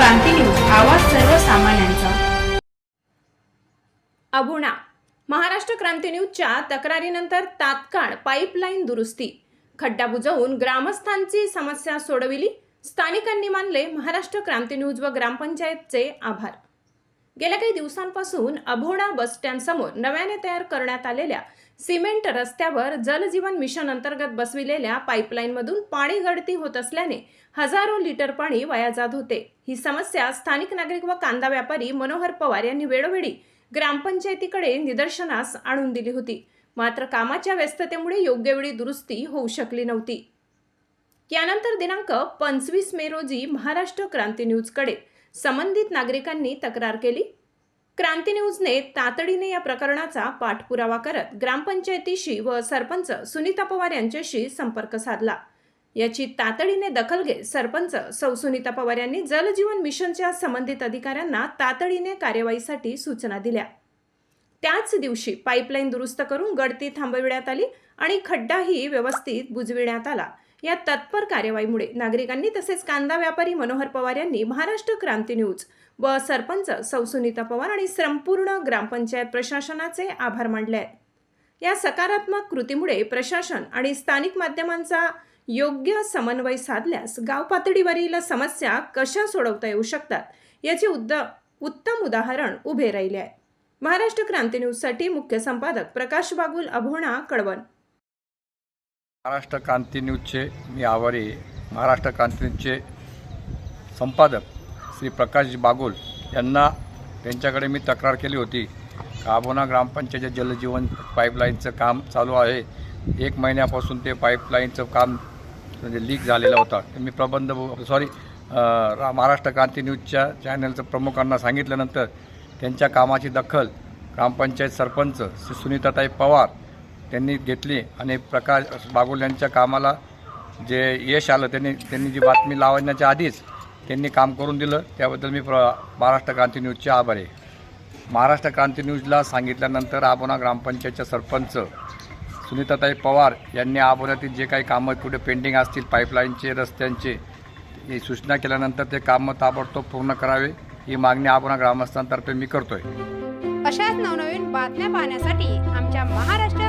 क्रांती news आवाज सर्वसामान्यांचा. अबुणा महाराष्ट्र क्रांती न्यूजच्या तक्रारीनंतर तात्काळ पाईपलाईन दुरुस्ती. खड्डा बुजवून ग्रामस्थांची समस्या सोडविली स्थानिकांनी मानले महाराष्ट्र क्रांती न्यूज व ग्रामपंचायतचे आभार. गेल्या काही दिवसांपासून अभोणा बस स्टँडसमोर नव्याने तयार करण्यात आलेल्या सिमेंट रस्त्यावर जलजीवन मिशन अंतर्गत बसविलेल्या पाईपलाईनमधून पाणी गळती होत असल्याने हजारो लिटर पाणी वाया जात होते. ही समस्या स्थानिक नागरिक व कांदा व्यापारी मनोहर पवार यांनी वेळोवेळी ग्रामपंचायतीकडे निदर्शनास आणून दिली होती. मात्र कामाच्या व्यस्ततेमुळे योग्य वेळी दुरुस्ती होऊ शकली नव्हती. यानंतर दिनांक पंचवीस मे रोजी महाराष्ट्र क्रांती न्यूजकडे संबंधित नागरिकांनी तक्रार केली. क्रांती न्यूजने तातडीने या प्रकरणाचा पाठपुरावा करत ग्रामपंचायतीशी व सरपंच सुनीता पवार यांच्याशी संपर्क साधला. याची तातडीने दखल घेत सरपंच सौ सुनीता पवार यांनी जलजीवन मिशनच्या संबंधित अधिकाऱ्यांना तातडीने कार्यवाहीसाठी सूचना दिल्या. त्याच दिवशी पाईपलाईन दुरुस्त करून गळती थांबविण्यात आली आणि खड्डाही व्यवस्थित बुजविण्यात आला. या तत्पर कार्यवाहीमुळे नागरिकांनी तसेच कांदा व्यापारी मनोहर पवार यांनी महाराष्ट्र क्रांती न्यूज व सरपंच सौसुनीता पवार आणि संपूर्ण ग्रामपंचायत प्रशासनाचे आभार मानले. आहेत या सकारात्मक कृतीमुळे प्रशासन आणि स्थानिक माध्यमांचा योग्य समन्वय साधल्यास गाव पातळीवरील समस्या कशा सोडवता येऊ शकतात याचे उद्द उत्तम उदाहरण उभे राहिले आहे. महाराष्ट्र क्रांती न्यूजसाठी मुख्य संपादक प्रकाश बागुल अभोणा कळवण. महाराष्ट्र क्रांती न्यूजचे मी आभारी महाराष्ट्र क्रांती न्यूजचे संपादक श्री प्रकाश बागुल यांना त्यांच्याकडे मी तक्रार केली होती. काबोना ग्रामपंचायत जलजीवन पाईपलाईनचं काम चालू आहे. एक महिन्यापासून ते पाईपलाईनचं काम म्हणजे लीक झालेलं होतं. मी प्रबंध सॉरी महाराष्ट्र क्रांती न्यूजच्या चॅनलचं प्रमुखांना सांगितल्यानंतर त्यांच्या कामाची दखल ग्रामपंचायत सरपंच श्री सुनीताताई पवार त्यांनी घेतली आणि प्रकाश बागुल यांच्या कामाला जे यश आलं त्यांनी त्यांनी जी बातमी लावण्याच्या आधीच त्यांनी काम करून दिलं. त्याबद्दल मी प्र महाराष्ट्र क्रांती न्यूजचे आभार आहे. महाराष्ट्र क्रांती न्यूजला सांगितल्यानंतर आबोना ग्रामपंचायतच्या सरपंच सुनीताताई पवार यांनी आबोनातील जे काही कामं कुठे पेंडिंग असतील पाईपलाईनचे रस्त्यांचे ही सूचना केल्यानंतर ते कामं ताबडतोब पूर्ण करावे ही मागणी आबोना ग्रामस्थांतर्फे मी करतोय. अशाच नवनवीन बातम्या पाहण्यासाठी आमच्या महाराष्ट्र